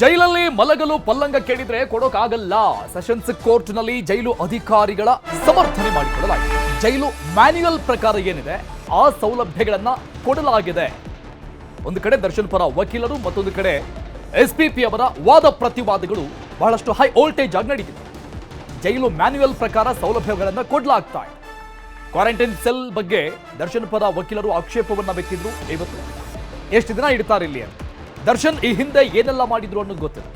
ಜೈಲಲ್ಲಿ ಮಲಗಲು ಪಲ್ಲಂಗ ಕೇಳಿದ್ರೆ ಕೊಡೋಕಾಗಲ್ಲ. ಸೆಷನ್ಸ್ ಕೋರ್ಟ್ನಲ್ಲಿ ಜೈಲು ಅಧಿಕಾರಿಗಳ ಸಮರ್ಥನೆ ಮಾಡಿಕೊಳ್ಳಲಾಗಿದೆ. ಜೈಲು ಮ್ಯಾನ್ಯುಯಲ್ ಪ್ರಕಾರ ಏನಿದೆ, ಆ ಸೌಲಭ್ಯಗಳನ್ನ ಕೊಡಲಾಗಿದೆ. ಒಂದು ಕಡೆ ದರ್ಶನ್ ಪರ ವಕೀಲರು, ಮತ್ತೊಂದು ಕಡೆ ಎಸ್ ಪಿ ಪಿ ಅವರ ವಾದ ಪ್ರತಿವಾದಗಳು ಬಹಳಷ್ಟು ಹೈ ವೋಲ್ಟೇಜ್ ಆಗಿ ನಡೀತಿದೆ. ಜೈಲು ಮ್ಯಾನ್ಯುಯಲ್ ಪ್ರಕಾರ ಸೌಲಭ್ಯಗಳನ್ನು ಕೊಡಲಾಗ್ತಾ ಇದೆ. ಕ್ವಾರಂಟೈನ್ ಸೆಲ್ ಬಗ್ಗೆ ದರ್ಶನ್ ಪರ ವಕೀಲರು ಆಕ್ಷೇಪವನ್ನ ಬೇಕಿದ್ರು ಇವತ್ತು ಎಷ್ಟು ದಿನ ಇಡ್ತಾರೆ ಇಲ್ಲಿ ಅಂತ. ದರ್ಶನ್, ಈ ಹಿಂದೆ ಏನೆಲ್ಲ ಮಾಡಿದ್ರು ಅನ್ನೋದು ಗೊತ್ತಿಲ್ಲ.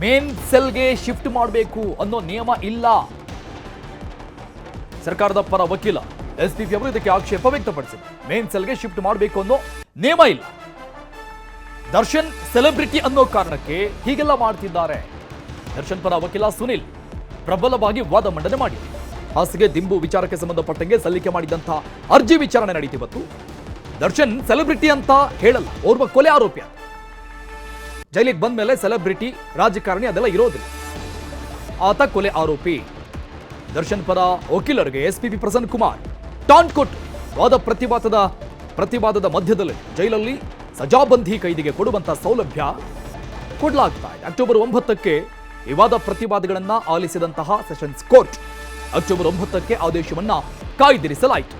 ಮೇನ್ ಸೆಲ್ಗೆ ಶಿಫ್ಟ್ ಮಾಡಬೇಕು ಅನ್ನೋ ನಿಯಮ ಇಲ್ಲ. ಸರ್ಕಾರದ ಪರ ವಕೀಲ ಎಸ್ ಪಿ ಅವರು ಇದಕ್ಕೆ ಆಕ್ಷೇಪ ವ್ಯಕ್ತಪಡಿಸಿದ್ರು ಮೇನ್ ಸೆಲ್ಗೆ ಶಿಫ್ಟ್ ಮಾಡಬೇಕು ಅನ್ನೋ ನಿಯಮ ಇಲ್ಲ. ದರ್ಶನ್ ಸೆಲೆಬ್ರಿಟಿ ಅನ್ನೋ ಕಾರಣಕ್ಕೆ ಹೀಗೆಲ್ಲ ಮಾಡ್ತಿದ್ದಾರೆ. ದರ್ಶನ್ ಪರ ವಕೀಲ ಸುನಿಲ್ ಪ್ರಬಲವಾಗಿ ವಾದ ಮಂಡನೆ ಮಾಡಿ ಹಾಸಿಗೆ ದಿಂಬು ವಿಚಾರಕ್ಕೆ ಸಂಬಂಧಪಟ್ಟಂಗೆ ಸಲ್ಲಿಕೆ ಮಾಡಿದಂತಹ ಅರ್ಜಿ ವಿಚಾರಣೆ ನಡೀತಿವತ್ತು. ದರ್ಶನ್ ಸೆಲೆಬ್ರಿಟಿ ಅಂತ ಹೇಳಲ್ಲ, ಓರ್ವ ಕೊಲೆ ಆರೋಪಿ ಜೈಲಿಗೆ ಬಂದ ಮೇಲೆ ಸೆಲೆಬ್ರಿಟಿ ರಾಜಕಾರಣಿ ಅದೆಲ್ಲ ಇರೋದಿಲ್ಲ. ಆತ ಕೊಲೆ ಆರೋಪಿ. ದರ್ಶನ್ ಪರ ವಕೀಲರಿಗೆ ಎಸ್ಪಿಪಿ ಪ್ರಸನ್ನ ಕುಮಾರ್. ಟಾನ್ ಕೊಟ್ಟು ವಾದ ಪ್ರತಿವಾದದ ಪ್ರತಿವಾದದ ಮಧ್ಯದಲ್ಲಿ ಜೈಲಲ್ಲಿ ಸಜಾಬಂಧಿ ಕೈದಿಗೆ ಕೊಡುವಂತಹ ಸೌಲಭ್ಯ ಕೊಡಲಾಗ್ತಾ ಇದೆ. ಅಕ್ಟೋಬರ್ ಒಂಬತ್ತಕ್ಕೆ ವಿವಾದ ವಾದ ಪ್ರತಿವಾದಗಳನ್ನ ಆಲಿಸಿದಂತಹ ಸೆಷನ್ಸ್ ಕೋರ್ಟ್ ಅಕ್ಟೋಬರ್ ಒಂಬತ್ತಕ್ಕೆ ಆದೇಶವನ್ನ ಕಾಯ್ದಿರಿಸಲಾಯಿತು.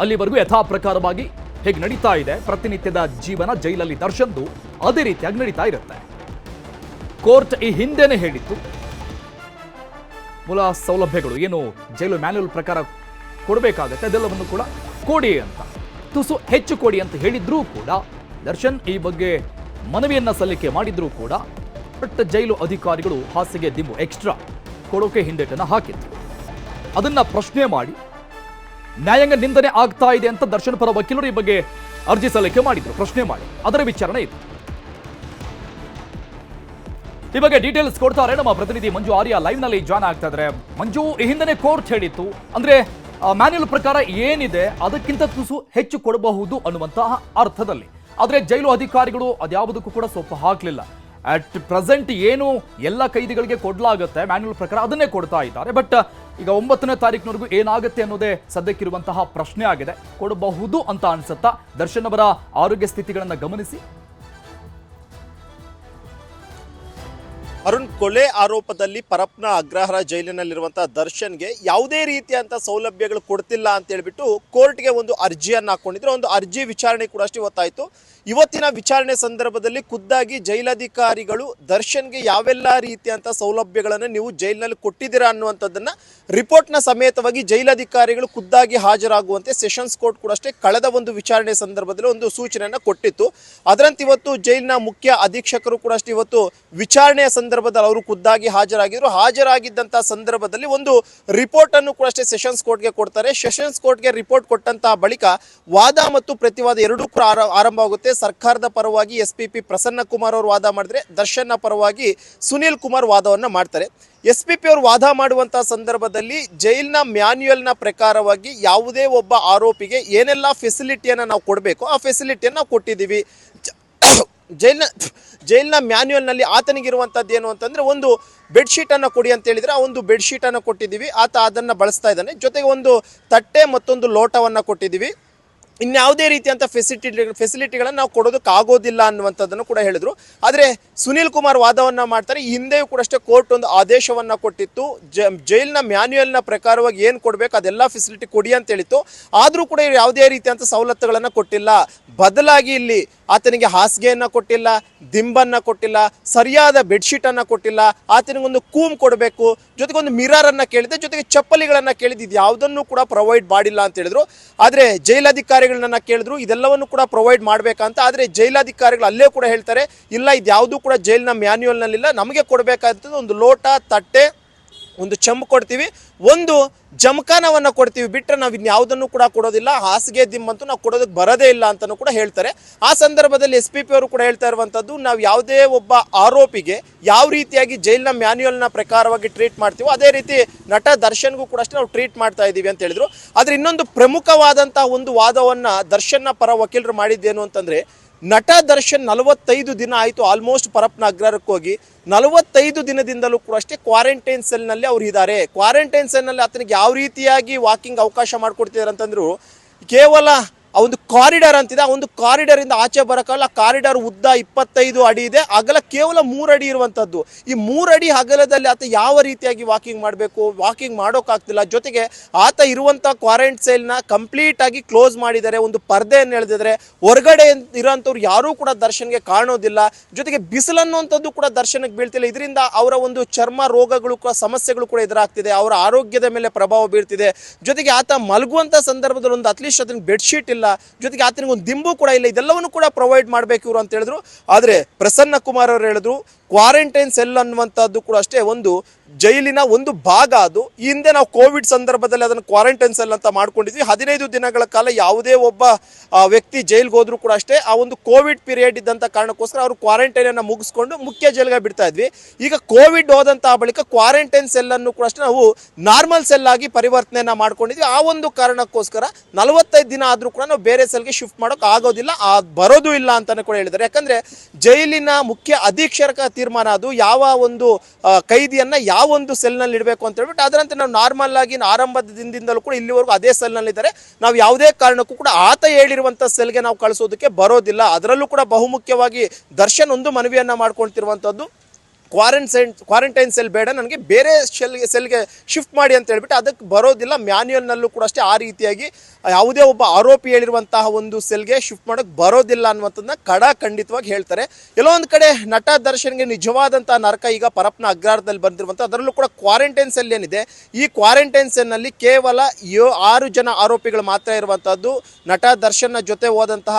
ಅಲ್ಲಿವರೆಗೂ ಯಥಾ ಪ್ರಕಾರವಾಗಿ ಹೇಗೆ ನಡೀತಾ ಇದೆ, ಪ್ರತಿನಿತ್ಯದ ಜೀವನ ಜೈಲಲ್ಲಿ ದರ್ಶನ್ದು ಅದೇ ರೀತಿಯಾಗಿ ನಡೀತಾ ಇರುತ್ತೆ. ಕೋರ್ಟ್ ಈ ಹಿಂದೆನೆ ಹೇಳಿತ್ತು, ಮೂಲ ಸೌಲಭ್ಯಗಳು ಏನು ಜೈಲು ಮ್ಯಾನ್ಯಲ್ ಪ್ರಕಾರ ಕೊಡಬೇಕಾಗತ್ತೆ, ಅದೆಲ್ಲವನ್ನು ಕೂಡ ಕೊಡಿ ಅಂತ. ತುಸು ಹೆಚ್ಚು ಕೊಡಿ ಅಂತ ಹೇಳಿದ್ರೂ ಕೂಡ, ದರ್ಶನ್ ಈ ಬಗ್ಗೆ ಮನವಿಯನ್ನ ಸಲ್ಲಿಕೆ ಮಾಡಿದ್ರೂ ಕೂಡ ಬಟ್ ಜೈಲು ಅಧಿಕಾರಿಗಳು ಹಾಸಿಗೆ ದಿಂಬು ಎಕ್ಸ್ಟ್ರಾ ಕೊಡೋಕೆ ಹಿಂದೇಟನ್ನು ಹಾಕಿದ್ರು. ಅದನ್ನ ಪ್ರಶ್ನೆ ಮಾಡಿ, ನ್ಯಾಯಾಂಗ ನಿಂದನೆ ಆಗ್ತಾ ಇದೆ ಅಂತ ದರ್ಶನ್ ಪರ ವಕೀಲರು ಈ ಬಗ್ಗೆ ಅರ್ಜಿ ಸಲ್ಲಿಕೆ ಮಾಡಿದ್ರು, ಪ್ರಶ್ನೆ ಮಾಡಿ. ಅದರ ವಿಚಾರಣೆ ಇದು. ಈ ಬಗ್ಗೆ ಡೀಟೇಲ್ಸ್ ಕೊಡ್ತಾರೆ. ನಮ್ಮ ಪ್ರತಿನಿಧಿ ಮಂಜು ಆರ್ಯ ಲೈವ್ನಲ್ಲಿ ಜಾಯ್ನ್ ಆಗ್ತಾ ಮಂಜು, ಈ ಹಿಂದೆನೆ ಕೋರ್ಟ್ ಹೇಳಿತ್ತು. ಅಂದ್ರೆ ಮ್ಯಾನ್ಯುಲ್ ಪ್ರಕಾರ ಏನಿದೆ, ಅದಕ್ಕಿಂತ ತುಸು ಹೆಚ್ಚು ಕೊಡಬಹುದು ಅನ್ನುವಂತಹ ಅರ್ಥದಲ್ಲಿ. ಆದ್ರೆ, ಜೈಲು ಅಧಿಕಾರಿಗಳು ಅದ್ಯಾವುದಕ್ಕೂ ಕೂಡ ಸ್ವಲ್ಪ ಹಾಕ್ಲಿಲ್ಲ. ಅಟ್ ಪ್ರೆಸೆಂಟ್ ಏನು ಎಲ್ಲ ಕೈದಿಗಳಿಗೆ ಕೊಡಲಾಗುತ್ತೆ ಮ್ಯಾನ್ಯುಲ್ ಪ್ರಕಾರ ಅದನ್ನೇ ಕೊಡ್ತಾ ಇದ್ದಾರೆ. ಬಟ್ ಈಗ ಒಂಬತ್ತನೇ ತಾರೀಕಿನವರೆಗೂ ಏನಾಗುತ್ತೆ ಅನ್ನೋದೇ ಸದ್ಯಕ್ಕಿರುವಂತಹ ಪ್ರಶ್ನೆ ಆಗಿದೆ. ಕೊಡಬಹುದು ಅಂತ ಅನ್ಸುತ್ತಾ ದರ್ಶನ್ ಅವರ ಆರೋಗ್ಯ ಸ್ಥಿತಿಗಳನ್ನು ಗಮನಿಸಿ. ಕೊಲೆ ಆರೋಪದಲ್ಲಿ ಪರಪ್ನ ಅಗ್ರಹಾರ ಜೈಲಿನಲ್ಲಿರುವಂತಹ ದರ್ಶನ್ಗೆ ಯಾವುದೇ ರೀತಿಯಂತ ಸೌಲಭ್ಯಗಳು ಕೊಡ್ತಿಲ್ಲ ಅಂತ ಹೇಳ್ಬಿಟ್ಟು ಕೋರ್ಟ್ಗೆ ಒಂದು ಅರ್ಜಿಯನ್ನು ಹಾಕೊಂಡಿದ್ರು. ಒಂದು ಅರ್ಜಿ ವಿಚಾರಣೆ ಕೂಡ ಅಷ್ಟೇ ಇವತ್ತಾಯಿತು ಇವತ್ತಿನ ವಿಚಾರಣೆ ಸಂದರ್ಭದಲ್ಲಿ ಖುದ್ದಾಗಿ ಜೈಲಧಿಕಾರಿಗಳು ದರ್ಶನ್ಗೆ ಯಾವೆಲ್ಲ ರೀತಿಯಂತ ಸೌಲಭ್ಯಗಳನ್ನು ನೀವು ಜೈಲಿನಲ್ಲಿ ಕೊಟ್ಟಿದ್ದೀರಾ ಅನ್ನುವಂಥದ್ದನ್ನ ರಿಪೋರ್ಟ್ನ ಸಮೇತವಾಗಿ ಜೈಲಧಿಕಾರಿಗಳು ಖುದ್ದಾಗಿ ಹಾಜರಾಗುವಂತೆ ಸೆಷನ್ಸ್ ಕೋರ್ಟ್ ಕೂಡ ಅಷ್ಟೇ ಕಳೆದ ಒಂದು ವಿಚಾರಣೆ ಸಂದರ್ಭದಲ್ಲಿ ಒಂದು ಸೂಚನೆಯನ್ನು ಕೊಟ್ಟಿತ್ತು. ಅದರಂತೆ ಇವತ್ತು ಜೈಲಿನ ಮುಖ್ಯ ಅಧೀಕ್ಷಕರು ಕೂಡ ಅಷ್ಟೇ ಇವತ್ತು ವಿಚಾರಣೆಯ ಸಂದರ್ಭದಲ್ಲಿ ಅವರು ಖುದ್ದಾಗಿ ಹಾಜರಾಗಿದ್ರು. ಹಾಜರಾಗಿದ್ದಂಥ ಸಂದರ್ಭದಲ್ಲಿ ಒಂದು ರಿಪೋರ್ಟ್ ಅನ್ನು ಕೂಡ ಅಷ್ಟೇ ಸೆಷನ್ಸ್ ಕೋರ್ಟ್ಗೆ ಕೊಡ್ತಾರೆ. ಸೆಷನ್ಸ್ ಕೋರ್ಟ್ಗೆ ರಿಪೋರ್ಟ್ ಕೊಟ್ಟಂತಹ ಬಳಿಕ ವಾದ ಮತ್ತು ಪ್ರತಿವಾದ ಎರಡೂ ಕೂಡ ಆರ- ಆರಂಭವಾಗುತ್ತೆ ಸರ್ಕಾರದ ಪರವಾಗಿ S P P Prasanna Kumar ಅವರು ವಾದ ಮಾಡಿದ್ರೆ ದರ್ಶನ್ನ ಪರವಾಗಿ ಸುನೀಲ್ ಕುಮಾರ್ ವಾದವನ್ನ ಮಾಡ್ತಾರೆ. ಎಸ್ ಪಿ ಪಿ ಅವರು ವಾದ ಮಾಡುವಂತಹ ಸಂದರ್ಭದಲ್ಲಿ ಜೈಲಿನ ಮ್ಯಾನ್ಯುಯಲ್ನ ಪ್ರಕಾರವಾಗಿ ಯಾವುದೇ ಒಬ್ಬ ಆರೋಪಿಗೆ ಏನೆಲ್ಲ ಫೆಸಿಲಿಟಿಯನ್ನು ನಾವು ಕೊಡಬೇಕು ಆ ಫೆಸಿಲಿಟಿಯನ್ನು ನಾವು ಕೊಟ್ಟಿದ್ದೀವಿ. ಜೈಲ್ನ ಜೈಲ್ನ ಮ್ಯಾನ್ಯುಯಲ್ನಲ್ಲಿ ಆತನಿಗಿರುವಂಥದ್ದು ಏನು ಅಂತಂದ್ರೆ ಒಂದು ಬೆಡ್ಶೀಟನ್ನು ಕೊಡಿ ಅಂತ ಹೇಳಿದ್ರೆ ಆ ಒಂದು ಬೆಡ್ಶೀಟನ್ನು ಕೊಟ್ಟಿದ್ದೀವಿ. ಆತ ಅದನ್ನ ಬಳಸ್ತಾ ಇದ್ದಾನೆ. ಜೊತೆಗೆ ಒಂದು ತಟ್ಟೆ ಮತ್ತೊಂದು ಲೋಟವನ್ನು ಕೊಟ್ಟಿದ್ದೀವಿ. ಇನ್ಯಾವುದೇ ರೀತಿಯಂಥ ಫೆಸಿಲಿಟಿ ಫೆಸಿಲಿಟಿಗಳನ್ನು ನಾವು ಕೊಡೋದಕ್ಕೆ ಆಗೋದಿಲ್ಲ ಅನ್ನುವಂಥದ್ದನ್ನು ಕೂಡ ಹೇಳಿದರು. ಆದರೆ ಸುನೀಲ್ ಕುಮಾರ್ ವಾದವನ್ನು ಮಾಡ್ತಾರೆ. ಹಿಂದೆಯೂ ಕೂಡ ಅಷ್ಟೇ ಕೋರ್ಟ್ ಒಂದು ಆದೇಶವನ್ನು ಕೊಟ್ಟಿತ್ತು. ಜೈಲ್ನ ಮ್ಯಾನ್ಯುಯಲ್ನ ಪ್ರಕಾರವಾಗಿ ಏನು ಕೊಡಬೇಕು ಅದೆಲ್ಲ ಫೆಸಿಲಿಟಿ ಕೊಡಿ ಅಂತ ಹೇಳಿತ್ತು. ಆದರೂ ಕೂಡ ಇವರು ಯಾವುದೇ ರೀತಿಯಂಥ ಸವಲತ್ತುಗಳನ್ನು ಕೊಟ್ಟಿಲ್ಲ. ಬದಲಾಗಿ ಇಲ್ಲಿ ಆತನಿಗೆ ಹಾಸಿಗೆಯನ್ನು ಕೊಟ್ಟಿಲ್ಲ, ದಿಂಬನ್ನು ಕೊಟ್ಟಿಲ್ಲ, ಸರಿಯಾದ ಬೆಡ್ಶೀಟನ್ನು ಕೊಟ್ಟಿಲ್ಲ, ಆತನಿಗೊಂದು ಕೂಮ್ ಕೊಡಬೇಕು ಜೊತೆಗೆ ಒಂದು ಮಿರರನ್ನು ಕೇಳಿದೆ, ಜೊತೆಗೆ ಚಪ್ಪಲಿಗಳನ್ನು ಕೇಳಿದ್ದು ಇದು ಯಾವುದನ್ನು ಕೂಡ ಪ್ರೊವೈಡ್ ಮಾಡಿಲ್ಲ ಅಂತ ಹೇಳಿದ್ರು. ಆದರೆ ಜೈಲಾಧಿಕಾರಿಗಳನ್ನ ಕೇಳಿದ್ರು, ಇದೆಲ್ಲವನ್ನು ಕೂಡ ಪ್ರೊವೈಡ್ ಮಾಡಬೇಕಂತ. ಆದರೆ ಜೈಲಾಧಿಕಾರಿಗಳು ಅಲ್ಲೇ ಕೂಡ ಹೇಳ್ತಾರೆ, ಇಲ್ಲ ಇದು ಯಾವುದೂ ಕೂಡ ಜೈಲಿನ ಮ್ಯಾನ್ಯುವಲ್ನಲ್ಲಿಲ್ಲ ನಮಗೆ ಕೊಡಬೇಕಾದ ಒಂದು ಲೋಟ, ತಟ್ಟೆ ಒಂದು ಚಂಬು ಕೊಡ್ತೀವಿ. ಒಂದು ಜಮಖಾನವನ್ನು ಕೊಡ್ತೀವಿ. ಬಿಟ್ಟರೆ ನಾವು ಇನ್ಯಾವುದನ್ನು ಕೂಡ ಕೊಡೋದಿಲ್ಲ. ಹಾಸಿಗೆ ದಿಮ್ಮಂತೂ ನಾವು ಕೊಡೋದಕ್ಕೆ ಬರೋದೇ ಇಲ್ಲ ಅಂತಲೂ ಕೂಡ ಹೇಳ್ತಾರೆ. ಆ ಸಂದರ್ಭದಲ್ಲಿ ಎಸ್ ಪಿ ಪಿ ಅವರು ಕೂಡ ಹೇಳ್ತಾ ಇರುವಂಥದ್ದು ನಾವು ಯಾವುದೇ ಒಬ್ಬ ಆರೋಪಿಗೆ ಯಾವ ರೀತಿಯಾಗಿ ಜೈಲಿನ ಮ್ಯಾನ್ಯುಯಲ್ನ ಪ್ರಕಾರವಾಗಿ ಟ್ರೀಟ್ ಮಾಡ್ತೀವೋ ಅದೇ ರೀತಿ ನಟ ದರ್ಶನ್ಗೂ ಕೂಡ ಅಷ್ಟೇ ನಾವು ಟ್ರೀಟ್ ಮಾಡ್ತಾ ಇದ್ದೀವಿ ಅಂತ ಹೇಳಿದ್ರು. ಆದರೆ ಇನ್ನೊಂದು ಪ್ರಮುಖವಾದಂತಹ ಒಂದು ವಾದವನ್ನು ದರ್ಶನ್ನ ಪರ ವಕೀಲರು ಮಾಡಿದ್ದೇನು ಅಂತಂದರೆ ನಟ ದರ್ಶನ್ ನಲವತ್ತೈದು ದಿನ ಆಯಿತು ಆಲ್ಮೋಸ್ಟ್ ಪರಪ್ನ ಅಗ್ರಹಾರಕ್ಕೆ ಹೋಗಿ. ನಲವತ್ತೈದು ದಿನದಿಂದಲೂ ಕೂಡ ಅಷ್ಟೇ ಕ್ವಾರಂಟೈನ್ ಸೆಲ್ನಲ್ಲಿ ಅವ್ರು ಇದ್ದಾರೆ. ಕ್ವಾರಂಟೈನ್ ಸೆಲ್ನಲ್ಲಿ ಆತನಿಗೆ ಯಾವ ರೀತಿಯಾಗಿ ವಾಕಿಂಗ್ ಅವಕಾಶ ಮಾಡಿಕೊಡ್ತಿದ್ದಾರೆ ಅಂತಂದ್ರು, ಕೇವಲ ಆ ಒಂದು ಕಾರಿಡಾರ್ ಅಂತಿದೆ. ಆ ಒಂದು ಕಾರಿಡಾರ್ ಇಂದ ಆಚೆ ಬರೋಕ್ಕಲ್ಲ ಕಾರಿಡಾರ್ ಉದ್ದ ಇಪ್ಪತ್ತೈದು ಅಡಿ ಇದೆ. ಅಗಲ ಕೇವಲ ಮೂರು ಅಡಿ ಇರುವಂತದ್ದು. ಈ ಮೂರು ಅಡಿ ಅಗಲದಲ್ಲಿ ಆತ ಯಾವ ರೀತಿಯಾಗಿ ವಾಕಿಂಗ್ ಮಾಡಬೇಕು? ವಾಕಿಂಗ್ ಮಾಡೋಕ್ಕಾಗ್ತಿಲ್ಲ. ಜೊತೆಗೆ ಆತ ಇರುವಂತ ಕ್ವಾರಂಟ್ನ ಕಂಪ್ಲೀಟ್ ಆಗಿ ಕ್ಲೋಸ್ ಮಾಡಿದ್ದಾರೆ ಒಂದು ಪರ್ದೆಯನ್ನು ಎಳೆದಿದ್ದಾರೆ ಹೊರಗಡೆ ಇರೋಂಥವ್ರು ಯಾರೂ ಕೂಡ ದರ್ಶನ್ಗೆ ಕಾಣೋದಿಲ್ಲ. ಜೊತೆಗೆ ಬಿಸಿಲು ಅನ್ನುವಂಥದ್ದು ಕೂಡ ದರ್ಶನಕ್ಕೆ ಬೀಳ್ತಿಲ್ಲ. ಇದರಿಂದ ಅವರ ಒಂದು ಚರ್ಮ ರೋಗಗಳು ಕೂಡ, ಸಮಸ್ಯೆಗಳು ಕೂಡ ಎದುರಾಗ್ತಿದೆ. ಅವರ ಆರೋಗ್ಯದ ಮೇಲೆ ಪ್ರಭಾವ ಬೀಳ್ತಿದೆ. ಜೊತೆಗೆ ಆತ ಮಲಗುವಂತ ಸಂದರ್ಭದಲ್ಲಿ ಒಂದು ಅಟ್ಲೀಸ್ಟ್ ಅದನ್ನ ಬೆಡ್ಶೀಟ್ ಇಲ್ಲ. ಜೊತೆಗೆ ಆತನಿಗೆ ಒಂದು ದಿಂಬು ಕೂಡ ಇಲ್ಲ. ಇದೆಲ್ಲವನ್ನು ಕೂಡ ಪ್ರೊವೈಡ್ ಮಾಡಬೇಕು ಇವರು ಅಂತ ಹೇಳಿದ್ರು. ಆದರೆ ಪ್ರಸನ್ನ ಕುಮಾರ್ ಅವರು ಹೇಳಿದ್ರು ಕ್ವಾರಂಟೈನ್ ಸೆಲ್ ಅನ್ನುವಂಥದ್ದು ಕೂಡ ಅಷ್ಟೇ, ಒಂದು ಜೈಲಿನ ಒಂದು ಭಾಗ ಅದು. ಹಿಂದೆ ನಾವು ಕೋವಿಡ್ ಸಂದರ್ಭದಲ್ಲಿ ಅದನ್ನು ಕ್ವಾರಂಟೈನ್ ಸೆಲ್ ಅಂತ ಮಾಡ್ಕೊಂಡಿದ್ವಿ. ಹದಿನೈದು ದಿನಗಳ ಕಾಲ ಯಾವುದೇ ಒಬ್ಬ ವ್ಯಕ್ತಿ ಜೈಲ್ಗೆ ಹೋದ್ರು ಕೂಡ ಅಷ್ಟೇ, ಆ ಒಂದು ಕೋವಿಡ್ ಪೀರಿಯಡ್ ಇದ್ದಂಥ ಕಾರಣಕ್ಕೋಸ್ಕರ ಅವರು ಕ್ವಾರಂಟೈನ್ ಅನ್ನು ಮುಗಿಸ್ಕೊಂಡು ಮುಖ್ಯ ಜೈಲ್ಗೆ ಬಿಡ್ತಾ ಇದ್ವಿ. ಈಗ ಕೋವಿಡ್ ಹೋದಂಥ ಬಳಿಕ ಕ್ವಾರಂಟೈನ್ ಸೆಲ್ ಅನ್ನು ಕೂಡ ಅಷ್ಟೇ ನಾವು ನಾರ್ಮಲ್ ಸೆಲ್ ಆಗಿ ಪರಿವರ್ತನೆಯನ್ನು ಮಾಡ್ಕೊಂಡಿದ್ವಿ. ಆ ಒಂದು ಕಾರಣಕ್ಕೋಸ್ಕರ ನಲವತ್ತೈದು ದಿನ ಆದರೂ ಕೂಡ ನಾವು ಬೇರೆ ಸೆಲ್ಗೆ ಶಿಫ್ಟ್ ಮಾಡೋಕೆ ಆಗೋದಿಲ್ಲ. ಆ, ಬರೋದು ಇಲ್ಲ ಅಂತಾನೆ ಕೂಡ ಹೇಳಿದ್ದಾರೆ. ಯಾಕಂದ್ರೆ ಜೈಲಿನ ಮುಖ್ಯ ಅಧೀಕ್ಷಕ ತೀರ್ಮಾನ ಅದು. ಯಾವ ಒಂದು ಕೈದಿಯನ್ನು ಯಾವ ಒಂದು ಸೆಲ್ನಲ್ಲಿ ಇಡಬೇಕು ಅಂತ ಹೇಳ್ಬಿಟ್ಟು ಅದರಂತೆ ನಾವು ನಾರ್ಮಲ್ ಆಗಿ ಆರಂಭದ ದಿನದಿಂದಲೂ ಕೂಡ ಇಲ್ಲಿವರೆಗೂ ಅದೇ ಸೆಲ್ನಲ್ಲಿದ್ದಾರೆ ನಾವು ಯಾವುದೇ ಕಾರಣಕ್ಕೂ ಕೂಡ ಆತ ಹೇಳಿರುವಂಥ ಸೆಲ್ಗೆ ನಾವು ಕಳಿಸೋದಕ್ಕೆ ಬರೋದಿಲ್ಲ. ಅದರಲ್ಲೂ ಕೂಡ ಬಹುಮುಖ್ಯವಾಗಿ ದರ್ಶನ್ ಒಂದು ಮನವಿಯನ್ನ ಮಾಡ್ಕೊಳ್ತಿರುವಂತದ್ದು ಕ್ವಾರಂಟೈನ್ ಕ್ವಾರಂಟೈನ್ ಸೆಲ್ ಬೇಡ, ನನಗೆ ಬೇರೆ ಸೆಲ್ಗೆ ಸೆಲ್ಗೆ ಶಿಫ್ಟ್ ಮಾಡಿ ಅಂತ ಹೇಳ್ಬಿಟ್ಟು ಅದಕ್ಕೆ ಬರೋದಿಲ್ಲ. ಮ್ಯಾನ್ಯಲ್ನಲ್ಲೂ ಕೂಡ ಅಷ್ಟೇ ಆ ರೀತಿಯಾಗಿ ಯಾವುದೇ ಒಬ್ಬ ಆರೋಪಿ ಹೇಳಿರುವಂತಹ ಒಂದು ಸೆಲ್ಗೆ ಶಿಫ್ಟ್ ಮಾಡೋಕ್ಕೆ ಬರೋದಿಲ್ಲ ಅನ್ನುವಂಥದ್ದನ್ನ ಕಡ ಖಂಡಿತವಾಗಿ ಹೇಳ್ತಾರೆ. ಎಲ್ಲೋ ಒಂದು ಕಡೆ ನಟ ದರ್ಶನ್ಗೆ ನಿಜವಾದಂತಹ ನರಕ ಈಗ ಪರಪ್ನ ಅಗ್ರಾರದಲ್ಲಿ ಬಂದಿರುವಂಥ ಅದರಲ್ಲೂ ಕೂಡ ಕ್ವಾರಂಟೈನ್ ಸೆಲ್ ಏನಿದೆ. ಈ ಕ್ವಾರಂಟೈನ್ ಸೆಲ್ನಲ್ಲಿ ಕೇವಲ ಯೋ ಆರು ಜನ ಆರೋಪಿಗಳು ಮಾತ್ರ ಇರುವಂಥದ್ದು. ನಟ ದರ್ಶನ್ನ ಜೊತೆ ಹೋದಂತಹ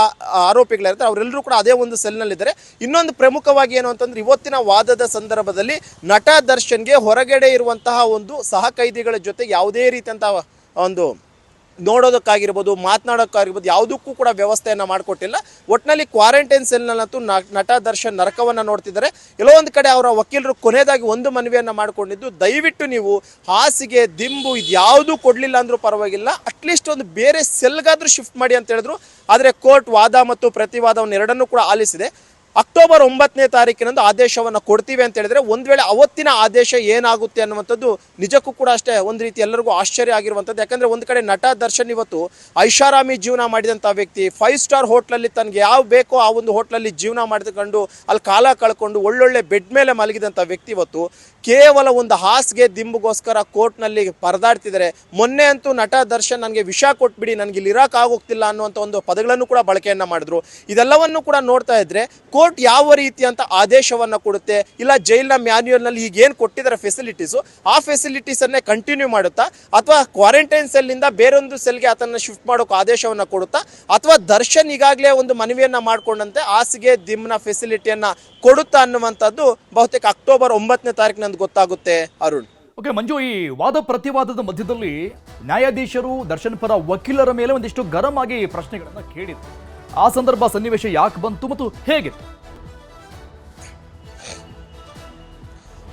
ಆರೋಪಿಗಳಿರ್ತಾರೆ. ಅವರೆಲ್ಲರೂ ಕೂಡ ಅದೇ ಒಂದು ಸೆಲ್ನಲ್ಲಿದ್ದಾರೆ ಇನ್ನೊಂದು ಪ್ರಮುಖವಾಗಿ ಏನು ಅಂತಂದ್ರೆ ಇವತ್ತಿನ ವಾದದ ಸಂದರ್ಭದಲ್ಲಿ ನಟ ದರ್ಶನ್ಗೆ ಹೊರಗಡೆ ಇರುವಂತಹ ಒಂದು ಸಹ ಕೈದಿಗಳ ಜೊತೆ ಯಾವುದೇ ರೀತಿಯಂತಹ ಒಂದು ನೋಡೋದಕ್ಕಾಗಿರ್ಬೋದು, ಮಾತನಾಡೋಕ್ಕಾಗಿರ್ಬೋದು, ಯಾವುದಕ್ಕೂ ಕೂಡ ವ್ಯವಸ್ಥೆಯನ್ನು ಮಾಡಿಕೊಟ್ಟಿಲ್ಲ. ಒಟ್ಟಿನಲ್ಲಿ ಕ್ವಾರಂಟೈನ್ ಸೆಲ್ನಲ್ಲಂತೂ ನಟ ದರ್ಶನ್ ನರಕವನ್ನು ನೋಡ್ತಿದ್ದಾರೆ. ಎಲ್ಲೋ ಕಡೆ ಅವರ ವಕೀಲರು ಕೊನೆಯದಾಗಿ ಒಂದು ಮನವಿಯನ್ನು ಮಾಡಿಕೊಂಡಿದ್ದು, ದಯವಿಟ್ಟು ನೀವು ಹಾಸಿಗೆ, ದಿಂಬು ಇದ್ಯಾವುದೂ ಕೊಡಲಿಲ್ಲ ಅಂದರೂ ಪರವಾಗಿಲ್ಲ. ಅಟ್ಲೀಸ್ಟ್ ಒಂದು ಬೇರೆ ಸೆಲ್ಗಾದರೂ ಶಿಫ್ಟ್ ಮಾಡಿ ಅಂತ ಹೇಳಿದ್ರು. ಆದರೆ ಕೋರ್ಟ್ ವಾದ ಮತ್ತು ಪ್ರತಿವಾದವನ್ನು ಎರಡನ್ನೂ ಕೂಡ ಆಲಿಸಿದೆ. ಅಕ್ಟೋಬರ್ ಒಂಬತ್ತನೇ ತಾರೀಕಿನಂದು ಆದೇಶವನ್ನು ಕೊಡ್ತೀವಿ ಅಂತ ಹೇಳಿದ್ರೆ ಒಂದು ವೇಳೆ ಅವತ್ತಿನ ಆದೇಶ ಏನಾಗುತ್ತೆ ಅನ್ನುವಂಥದ್ದು ನಿಜಕ್ಕೂ ಕೂಡ ಅಷ್ಟೇ ಒಂದು ರೀತಿ ಎಲ್ಲರಿಗೂ ಆಶ್ಚರ್ಯ ಆಗಿರುವಂಥದ್ದು. ಯಾಕಂದರೆ ಒಂದು ಕಡೆ ನಟ ದರ್ಶನ್ ಇವತ್ತು ಐಷಾರಾಮಿ ಜೀವನ ಮಾಡಿದಂಥ ವ್ಯಕ್ತಿ ಫೈವ್ ಸ್ಟಾರ್ ಹೋಟ್ಲಲ್ಲಿ ತನಗೆ ಯಾವ ಬೇಕೋ ಆ ಒಂದು ಹೋಟ್ಲಲ್ಲಿ ಜೀವನ ಮಾಡಿಕೊಂಡು ಅಲ್ಲಿ ಕಾಲ ಕಳ್ಕೊಂಡು ಒಳ್ಳೊಳ್ಳೆ ಬೆಡ್ ಮೇಲೆ ಮಲಗಿದಂಥ ವ್ಯಕ್ತಿ ಇವತ್ತು ಕೇವಲ ಒಂದು ಹಾಸಿಗೆ ದಿಂಬುಗೋಸ್ಕರ ಕೋರ್ಟ್ನಲ್ಲಿ ಪರದಾಡ್ತಿದ್ದಾರೆ. ಮೊನ್ನೆ ಅಂತೂ ನಟ ದರ್ಶನ್ ನನಗೆ ವಿಷ ಕೊಟ್ಬಿಡಿ, ನನಗೆ ಇಲ್ಲಿ ಇರಕ್ಕೆ ಆಗೋಗ್ತಿಲ್ಲ ಅನ್ನುವಂಥ ಒಂದು ಪದಗಳನ್ನು ಕೂಡ ಬಳಕೆಯನ್ನು ಮಾಡಿದ್ರು. ಇದೆಲ್ಲವನ್ನು ಕೂಡ ನೋಡ್ತಾ ಇದ್ರೆ ಕೋರ್ಟ್ ಯಾವ ರೀತಿಯಂತ ಆದೇಶವನ್ನ ಕೊಡುತ್ತೆ, ಇಲ್ಲ ಜೈಲಿನ ಮ್ಯಾನ್ಯುಯಲ್ನಲ್ಲಿ ಈಗ ಏನು ಕೊಟ್ಟಿದ್ದಾರೆ ಫೆಸಿಲಿಟೀಸು ಆ ಫೆಸಿಲಿಟೀಸನ್ನೇ ಕಂಟಿನ್ಯೂ ಮಾಡುತ್ತಾ, ಅಥವಾ ಕ್ವಾರಂಟೈನ್ ಸೆಲ್ನಿಂದ ಬೇರೊಂದು ಸೆಲ್ಗೆ ಆತನ ಶಿಫ್ಟ್ ಮಾಡೋಕೆ ಆದೇಶವನ್ನ ಕೊಡುತ್ತಾ, ಅಥವಾ ದರ್ಶನ್ ಈಗಾಗಲೇ ಒಂದು ಮನವಿಯನ್ನ ಮಾಡ್ಕೊಂಡಂತೆ ಹಾಸಿಗೆ ದಿಮ್ನ ಫೆಸಿಲಿಟಿಯನ್ನ ಕೊಡುತ್ತಾ ಅನ್ನುವಂಥದ್ದು ಬಹುತೇಕ ಅಕ್ಟೋಬರ್ ಒಂಬತ್ತನೇ ತಾರೀಕಿನಂದು ಗೊತ್ತಾಗುತ್ತೆ, ಅರುಣ್. ಓಕೆ ಮಂಜು, ಈ ವಾದ ಪ್ರತಿವಾದದ ಮಧ್ಯದಲ್ಲಿ ನ್ಯಾಯಾಧೀಶರು, ದರ್ಶನ್ ಪರ ವಕೀಲರ ಮೇಲೆ ಒಂದಿಷ್ಟು ಗರಂ ಆಗಿ ಪ್ರಶ್ನೆಗಳನ್ನು ಕೇಳಿದ್ರು. ಆ ಸಂದರ್ಭ ಸನ್ನಿವೇಶ ಯಾಕೆ ಬಂತು ಮತ್ತು ಹೇಗಿತ್ತು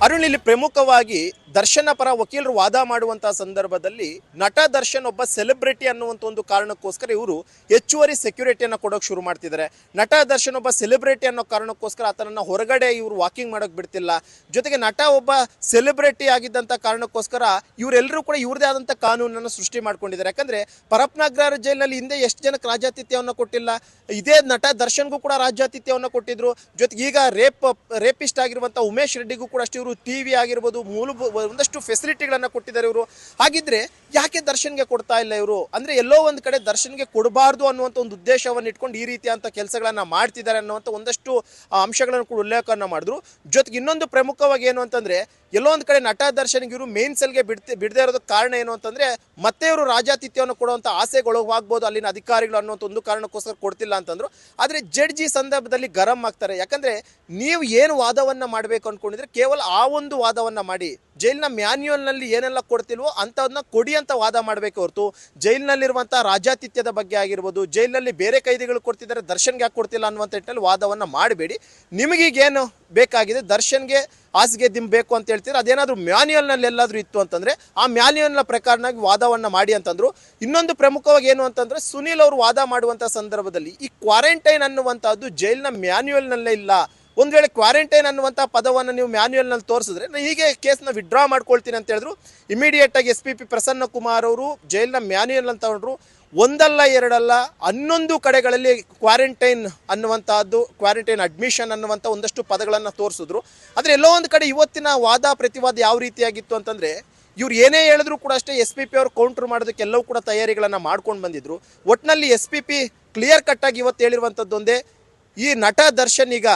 ಅರುಣ್ ಇಲ್ಲಿ ಪ್ರಮುಖವಾಗಿ ದರ್ಶನ ಪರ ವಕೀಲರು ವಾದ ಮಾಡುವಂತಹ ಸಂದರ್ಭದಲ್ಲಿ ನಟ ದರ್ಶನ್ ಒಬ್ಬ ಸೆಲೆಬ್ರಿಟಿ ಅನ್ನುವಂಥ ಒಂದು ಕಾರಣಕ್ಕೋಸ್ಕರ ಇವರು ಹೆಚ್ಚುವರಿ ಸೆಕ್ಯೂರಿಟಿಯನ್ನು ಕೊಡೋಕೆ ಶುರು ಮಾಡ್ತಿದ್ದಾರೆ. ನಟ ದರ್ಶನ್ ಒಬ್ಬ ಸೆಲೆಬ್ರಿಟಿ ಅನ್ನೋ ಕಾರಣಕ್ಕೋಸ್ಕರ ಆತನನ್ನು ಹೊರಗಡೆ ಇವರು ವಾಕಿಂಗ್ ಮಾಡೋಕೆ ಬಿಡ್ತಿಲ್ಲ. ಜೊತೆಗೆ ನಟ ಒಬ್ಬ ಸೆಲೆಬ್ರಿಟಿ ಆಗಿದ್ದಂಥ ಕಾರಣಕ್ಕೋಸ್ಕರ ಇವರೆಲ್ಲರೂ ಕೂಡ ಇವ್ರದೇ ಆದಂಥ ಕಾನೂನನ್ನು ಸೃಷ್ಟಿ ಮಾಡ್ಕೊಂಡಿದ್ದಾರೆ. ಯಾಕಂದ್ರೆ ಪರಪ್ನಾಗ್ರ ಜೈಲಿನಲ್ಲಿ ಹಿಂದೆ ಎಷ್ಟು ಜನಕ್ಕೆ ರಾಜ್ಯಾತಿಥ್ಯವನ್ನು ಕೊಟ್ಟಿಲ್ಲ. ಇದೇ ನಟ ದರ್ಶನ್ಗೂ ಕೂಡ ರಾಜ್ಯಾತಿಥ್ಯವನ್ನು ಕೊಟ್ಟಿದ್ರು. ಜೊತೆಗೆ ಈಗ ರೇಪ್, ರೇಪಿಸ್ಟ್ ಆಗಿರುವಂಥ ಉಮೇಶ್ ರೆಡ್ಡಿಗೂ ಕೂಡ ಅಷ್ಟು ಟಿ ವಿ ಆಗಿರ್ಬೋದು ಮೂಲಭೂ ಒಂದಷ್ಟು ಫೆಸಿಲಿಟಿಗಳನ್ನು ಕೊಟ್ಟಿದ್ದಾರೆ ಇವರು. ಹಾಗಿದ್ರೆ ಯಾಕೆ ದರ್ಶನ್ಗೆ ಕೊಡ್ತಾ ಇಲ್ಲ ಇವರು? ಅಂದ್ರೆ ಎಲ್ಲೋ ಒಂದು ಕಡೆ ದರ್ಶನ್ಗೆ ಕೊಡಬಾರ್ದು ಅನ್ನುವಂಥ ಒಂದು ಉದ್ದೇಶವನ್ನು ಇಟ್ಕೊಂಡು ಈ ರೀತಿಯಂತ ಕೆಲಸಗಳನ್ನ ಮಾಡ್ತಿದ್ದಾರೆ ಅನ್ನುವಂಥ ಒಂದಷ್ಟು ಅಂಶಗಳನ್ನು ಕೂಡ ಉಲ್ಲೇಖವನ್ನು ಮಾಡಿದ್ರು. ಜೊತೆಗೆ ಇನ್ನೊಂದು ಪ್ರಮುಖವಾಗಿ ಏನು ಅಂತಂದ್ರೆ, ಎಲ್ಲೋ ಒಂದು ಕಡೆ ನಟ ದರ್ಶನ್ಗೆ ಇವರು ಮೇನ್ ಸೆಲ್ಗೆ ಬಿಡ್ತಿ, ಬಿಡದೆ ಇರೋದಕ್ಕೆ ಕಾರಣ ಏನು ಅಂತಂದ್ರೆ, ಮತ್ತೆ ಇವರು ರಾಜಾತಿಥ್ಯವನ್ನು ಕೊಡುವಂಥ ಆಸೆಗೊಳಗಾಗ್ಬೋದು ಅಲ್ಲಿನ ಅಧಿಕಾರಿಗಳು ಅನ್ನುವಂಥ ಒಂದು ಕಾರಣಕ್ಕೋಸ್ಕರ ಕೊಡ್ತಿಲ್ಲ ಅಂತಂದ್ರು. ಆದರೆ ಜಡ್ಜ್ ಸಂದರ್ಭದಲ್ಲಿ ಗರಂ ಆಗ್ತಾರೆ. ಯಾಕಂದ್ರೆ ನೀವು ಏನು ವಾದವನ್ನ ಮಾಡಬೇಕು ಅನ್ಕೊಂಡಿದ್ರೆ ಕೇವಲ ಆ ಒಂದು ವಾದವನ್ನ ಮಾಡಿ. ಜೈಲಿನ ಮ್ಯಾನ್ಯುಯಲ್ನಲ್ಲಿ ಏನೆಲ್ಲ ಕೊಡ್ತಿಲ್ವೋ ಅಂಥವನ್ನ ಕೊಡಿ ಅಂತ ವಾದ ಮಾಡಬೇಕು ಹೊರತು ಜೈಲಿನಲ್ಲಿರುವಂಥ ರಾಜಾತಿಥ್ಯದ ಬಗ್ಗೆ ಆಗಿರ್ಬೋದು, ಜೈಲಿನಲ್ಲಿ ಬೇರೆ ಕೈದಿಗಳು ಕೊಡ್ತಿದ್ದಾರೆ, ದರ್ಶನ್ಗೆ ಯಾಕೆ ಕೊಡ್ತಿಲ್ಲ ಅನ್ನುವಂಥ ನಿಟ್ಟಿನಲ್ಲಿ ವಾದವನ್ನು ಮಾಡಬೇಡಿ. ನಿಮಗೀಗೇನು ಬೇಕಾಗಿದೆ? ದರ್ಶನ್ಗೆ ಹಾಸಿಗೆ ದಿಮ್ ಬೇಕು ಅಂತ ಹೇಳ್ತೀರ? ಅದೇನಾದರೂ ಮ್ಯಾನ್ಯಲ್ನಲ್ಲಿ ಎಲ್ಲಾದ್ರೂ ಇತ್ತು ಅಂತಂದ್ರೆ, ಆ ಮ್ಯಾನ್ಯಲ್ನ ಪ್ರಕಾರನಾಗಿ ವಾದವನ್ನ ಮಾಡಿ ಅಂತಂದ್ರು. ಇನ್ನೊಂದು ಪ್ರಮುಖವಾಗಿ ಏನು ಅಂತಂದ್ರೆ, ಸುನೀಲ್ ಅವರು ವಾದ ಮಾಡುವಂಥ ಸಂದರ್ಭದಲ್ಲಿ ಈ ಕ್ವಾರಂಟೈನ್ ಅನ್ನುವಂಥದ್ದು ಜೈಲಿನ ಮ್ಯಾನ್ಯುಯಲ್ನಲ್ಲೇ ಇಲ್ಲ. ಒಂದ್ ವೇಳೆ ಕ್ವಾರಂಟೈನ್ ಅನ್ನುವಂಥ ಪದವನ್ನು ನೀವು ಮ್ಯಾನ್ಯುಯಲ್ನಲ್ಲಿ ತೋರಿಸಿದ್ರೆ ಹೀಗೆ ಕೇಸ್ನ ವಿಡ್ರಾ ಮಾಡ್ಕೊಳ್ತೀನಿ ಅಂತ ಹೇಳಿದ್ರು. ಇಮಿಡಿಯೇಟ್ ಆಗಿ S P P Prasanna Kumar ಅವರು ಜೈಲಿನ ಮ್ಯಾನ್ಯಲ್ ಅಂತ ತಗೊಂಡ್ರು. ಒಂದಲ್ಲ ಎರಡಲ್ಲ ಹನ್ನೊಂದು ಕಡೆಗಳಲ್ಲಿ ಕ್ವಾರಂಟೈನ್ ಅನ್ನುವಂಥದ್ದು ಕ್ವಾರಂಟೈನ್ ಅಡ್ಮಿಷನ್ ಅನ್ನುವಂಥ ಒಂದಷ್ಟು ಪದಗಳನ್ನು ತೋರಿಸಿದ್ರು. ಆದರೆ ಎಲ್ಲೋ ಒಂದು ಕಡೆ ಇವತ್ತಿನ ವಾದ ಪ್ರತಿವಾದ ಯಾವ ರೀತಿಯಾಗಿತ್ತು ಅಂತಂದರೆ, ಇವ್ರು ಏನೇ ಹೇಳಿದ್ರು ಕೂಡ ಅಷ್ಟೇ ಎಸ್ ಪಿ ಪಿ ಅವರು ಕೌಂಟರ್ ಮಾಡೋದಕ್ಕೆ ಎಲ್ಲವೂ ಕೂಡ ತಯಾರಿಗಳನ್ನು ಮಾಡ್ಕೊಂಡು ಬಂದಿದ್ರು. ಒಟ್ಟಿನಲ್ಲಿ ಎಸ್ ಪಿ ಪಿ ಕ್ಲಿಯರ್ ಕಟ್ಟಾಗಿ ಇವತ್ತು ಹೇಳಿರುವಂಥದ್ದೊಂದೇ ಈ ನಟ ದರ್ಶನ್ ಈಗ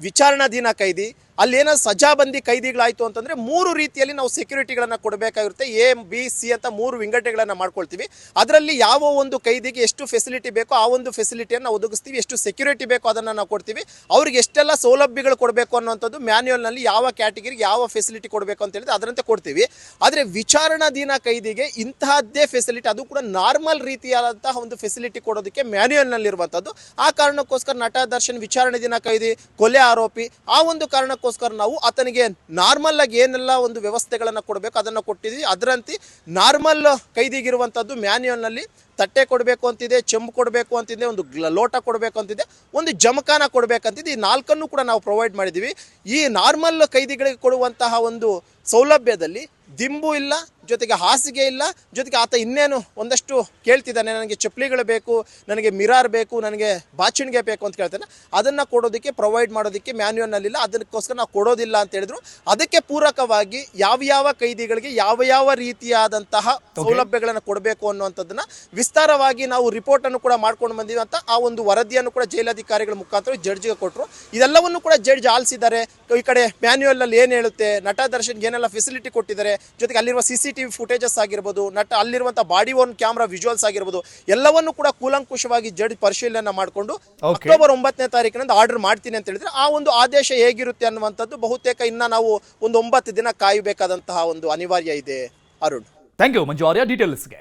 ವಿಚಾರಣಾಧೀನ ಕೈದಿ ಅಲ್ಲೇನೋ ಸಜಾಬಂದಿ ಕೈದಿಗಳಾಯಿತು ಅಂತಂದರೆ ಮೂರು ರೀತಿಯಲ್ಲಿ ನಾವು ಸೆಕ್ಯೂರಿಟಿಗಳನ್ನು ಕೊಡಬೇಕಾಗಿರುತ್ತೆ, ಎ, ಬಿ, ಸಿ ಅಂತ ಮೂರು ವಿಂಗಡಣೆಗಳನ್ನು ಮಾಡ್ಕೊಳ್ತೀವಿ. ಅದರಲ್ಲಿ ಯಾವ ಒಂದು ಕೈದಿಗೆ ಎಷ್ಟು ಫೆಸಿಲಿಟಿ ಬೇಕೋ ಆ ಒಂದು ಫೆಸಿಲಿಟಿಯನ್ನು ಒದಗಿಸ್ತೀವಿ, ಎಷ್ಟು ಸೆಕ್ಯೂರಿಟಿ ಬೇಕೋ ಅದನ್ನು ನಾವು ಕೊಡ್ತೀವಿ. ಅವ್ರಿಗೆ ಎಷ್ಟೆಲ್ಲ ಸೌಲಭ್ಯಗಳು ಕೊಡಬೇಕು ಅನ್ನೋಂಥದ್ದು ಮ್ಯಾನ್ಯಲ್ನಲ್ಲಿ ಯಾವ ಕ್ಯಾಟಗಿರಿಗೆ ಯಾವ ಫೆಸಿಲಿಟಿ ಕೊಡಬೇಕು ಅಂತ ಹೇಳಿದ್ರೆ ಅದರಂತೆ ಕೊಡ್ತೀವಿ. ಆದರೆ ವಿಚಾರಣಾಧೀನ ಕೈದಿಗೆ ಇಂತಹದ್ದೇ ಫೆಸಿಲಿಟಿ ಅದು ಕೂಡ ನಾರ್ಮಲ್ ರೀತಿಯಾದಂತಹ ಒಂದು ಫೆಸಿಲಿಟಿ ಕೊಡೋದಕ್ಕೆ ಮ್ಯಾನ್ಯಲ್ನಲ್ಲಿರುವಂಥದ್ದು ಆ ಕಾರಣಕ್ಕೋಸ್ಕರ ನಟ ದರ್ಶನ್ ವಿಚಾರಣೆ ದಿನ ಕೈದಿ, ಕೊಲೆ ಆರೋಪಿ, ಆ ಒಂದು ಕಾರಣಕ್ಕೋಸ್ಕರ ನಾವು ಆತನಿಗೆ ನಾರ್ಮಲ್ ಆಗಿ ಏನೆಲ್ಲ ಒಂದು ವ್ಯವಸ್ಥೆಗಳನ್ನು ಕೊಡಬೇಕು, ಅದನ್ನು ಕೊಟ್ಟಿದ್ವಿ ಅದರಂತೆ ನಾರ್ಮಲ್ ಕೈದಿಗಿರುವಂಥದ್ದು ಮ್ಯಾನ್ಯಲ್ನಲ್ಲಿ ತಟ್ಟೆ ಕೊಡಬೇಕು ಅಂತಿದೆ, ಚೆಂಬು ಕೊಡಬೇಕು ಅಂತಿದೆ, ಒಂದು ಲೋಟ ಕೊಡಬೇಕು ಅಂತಿದೆ, ಒಂದು ಜಮಖಾನ ಕೊಡಬೇಕಂತಿದೆ ಈ ನಾಲ್ಕನ್ನು ಕೂಡ ನಾವು ಪ್ರೊವೈಡ್ ಮಾಡಿದ್ದೀವಿ. ಈ ನಾರ್ಮಲ್ ಕೈದಿಗಳಿಗೆ ಕೊಡುವಂತಹ ಒಂದು ಸೌಲಭ್ಯದಲ್ಲಿ ದಿಂಬು ಇಲ್ಲ ಜೊತೆಗೆ ಹಾಸಿಗೆ ಇಲ್ಲ ಜೊತೆಗೆ ಆತ ಇನ್ನೇನು ಒಂದಷ್ಟು ಕೇಳ್ತಿದ್ದಾನೆ ನನಗೆ ಚಪ್ಪಲಿಗಳು ಬೇಕು ನನಗೆ ಮಿರಾರ್ ಬೇಕು ನನಗೆ ಬಾಚಿಣಿಗೆ ಬೇಕು ಅಂತ ಕೇಳ್ತಾನೆ. ಅದನ್ನು ಕೊಡೋದಕ್ಕೆ ಪ್ರೊವೈಡ್ ಮಾಡೋದಕ್ಕೆ ಮ್ಯಾನ್ಯೂನಲ್ಲಿಲ್ಲ ಅದಕ್ಕೋಸ್ಕರ ನಾವು ಕೊಡೋದಿಲ್ಲ ಅಂತ ಹೇಳಿದ್ರು. ಅದಕ್ಕೆ ಪೂರಕವಾಗಿ ಯಾವ ಯಾವ ಕೈದಿಗಳಿಗೆ ಯಾವ ಯಾವ ರೀತಿಯಾದಂತಹ ಸೌಲಭ್ಯಗಳನ್ನು ಕೊಡಬೇಕು ಅನ್ನುವಂಥದ್ದನ್ನ ವಿಸ್ತಾರವಾಗಿ ನಾವು ರಿಪೋರ್ಟ್ ಅನ್ನು ಕೂಡ ಮಾಡ್ಕೊಂಡು ಬಂದಿವಿ ಅಂತ ಆ ಒಂದು ವರದಿಯನ್ನು ಕೂಡ ಜೈಲಾಧಿಕಾರಿಗಳ ಮುಖಾಂತರ ಜಡ್ಜ್ಗೆ ಕೊಟ್ಟರು ಇದೆಲ್ಲವನ್ನು ಕೂಡ ಜಡ್ಜ್ ಆಲಿಸಿದ್ದಾರೆ. ಈ ಕಡೆ ಮ್ಯಾನ್ಯುಯಲ್ ಅಲ್ಲಿ ಏನು ಹೇಳುತ್ತೆ ನಟ ದರ್ಶನ್ಗೆ ಏನೆಲ್ಲ ಫೆಸಿಲಿಟಿ ಕೊಟ್ಟಿದ್ದಾರೆ ಜೊತೆಗೆ ಅಲ್ಲಿರುವ C C T V footages ಆಗಿರ್ಬೋದು ನಟ ಅಲ್ಲಿರುವಂಥ ಬಾಡಿ ಓನ್ ಕ್ಯಾಮ್ರಾ ವಿಜುವಲ್ಸ್ ಆಗಿರ್ಬೋದು ಎಲ್ಲವನ್ನು ಕೂಡ ಕೂಲಂಕುಷವಾಗಿ ಜಡ್ಜ್ ಪರಿಶೀಲನೆ ಮಾಡಿಕೊಂಡು ಅಕ್ಟೋಬರ್ ಒಂಬತ್ತನೇ ತಾರೀಕಿನಿಂದ ಆರ್ಡರ್ ಮಾಡ್ತೀನಿ ಅಂತ ಹೇಳಿದ್ರೆ ಆ ಒಂದು ಆದೇಶ ಹೇಗಿರುತ್ತೆ ಅನ್ನುವಂಥದ್ದು ಬಹುತೇಕ ಇನ್ನ ನಾವು ಒಂದು ಒಂಬತ್ತು ದಿನ ಕಾಯಬೇಕಾದಂತಹ ಒಂದು ಅನಿವಾರ್ಯ ಇದೆ ಅರುಣ್. ಥ್ಯಾಂಕ್ ಯು ಮಂಜು ಆರ್ಯ ಡೀಟೇಲ್ಸ್ಗೆ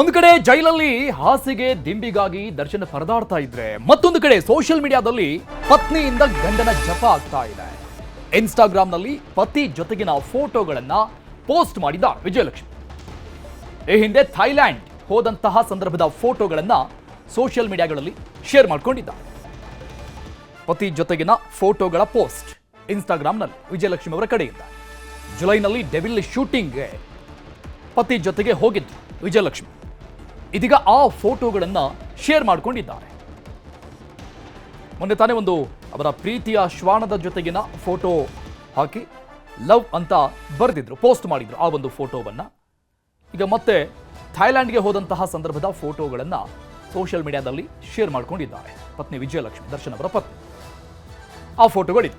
ಒಂದು ಕಡೆ ಜೈಲಲ್ಲಿ ಹಾಸಿಗೆ ದಿಂಬಿಗಾಗಿ ದರ್ಶನ ಪರದಾಡ್ತಾ ಇದ್ರೆ ಮತ್ತೊಂದು ಕಡೆ ಸೋಷಿಯಲ್ ಮೀಡಿಯಾದಲ್ಲಿ ಪತ್ನಿಯಿಂದ ಗಂಡನ ಜಪ ಆಗ್ತಾ ಇದೆ. ಇನ್ಸ್ಟಾಗ್ರಾಂನಲ್ಲಿ ಪತಿ ಜೊತೆಗಿನ ಫೋಟೋಗಳನ್ನ ಪೋಸ್ಟ್ ಮಾಡಿದ ವಿಜಯಲಕ್ಷ್ಮಿ. ಈ ಹಿಂದೆ ಥೈಲ್ಯಾಂಡ್ ಹೋದಂತಹ ಸಂದರ್ಭದ ಫೋಟೋಗಳನ್ನ ಸೋಷಿಯಲ್ ಮೀಡಿಯಾಗಳಲ್ಲಿ ಶೇರ್ ಮಾಡ್ಕೊಂಡಿದ್ದ ಪತಿ ಜೊತೆಗಿನ ಫೋಟೋಗಳ ಪೋಸ್ಟ್ ಇನ್ಸ್ಟಾಗ್ರಾಂನಲ್ಲಿ ವಿಜಯಲಕ್ಷ್ಮಿ ಅವರ ಕಡೆಯಿಂದ. ಜುಲೈನಲ್ಲಿ ಡೆವಿಲ್ ಶೂಟಿಂಗ್ಗೆ ಪತಿ ಜೊತೆಗೆ ಹೋಗಿದ್ರು ವಿಜಯಲಕ್ಷ್ಮಿ. ಇದೀಗ ಆ ಫೋಟೋಗಳನ್ನ ಶೇರ್ ಮಾಡ್ಕೊಂಡಿದ್ದಾರೆ. ಮೊನ್ನೆ ತಾನೇ ಒಂದು ಅವರ ಪ್ರೀತಿಯ ಶ್ವಾನದ ಜೊತೆಗಿನ ಫೋಟೋ ಹಾಕಿ ಲವ್ ಅಂತ ಬರೆದಿದ್ರು, ಪೋಸ್ಟ್ ಮಾಡಿದ್ರು ಆ ಒಂದು ಫೋಟೋವನ್ನು. ಈಗ ಮತ್ತೆ ಥೈಲ್ಯಾಂಡ್ಗೆ ಹೋದಂತಹ ಸಂದರ್ಭದ ಫೋಟೋಗಳನ್ನು ಸೋಷಿಯಲ್ ಮೀಡಿಯಾದಲ್ಲಿ ಶೇರ್ ಮಾಡ್ಕೊಂಡಿದ್ದಾರೆ ಪತ್ನಿ ವಿಜಯಲಕ್ಷ್ಮಿ, ದರ್ಶನ್ ಅವರ ಪತ್ನಿ. ಆ ಫೋಟೋಗಳಿದು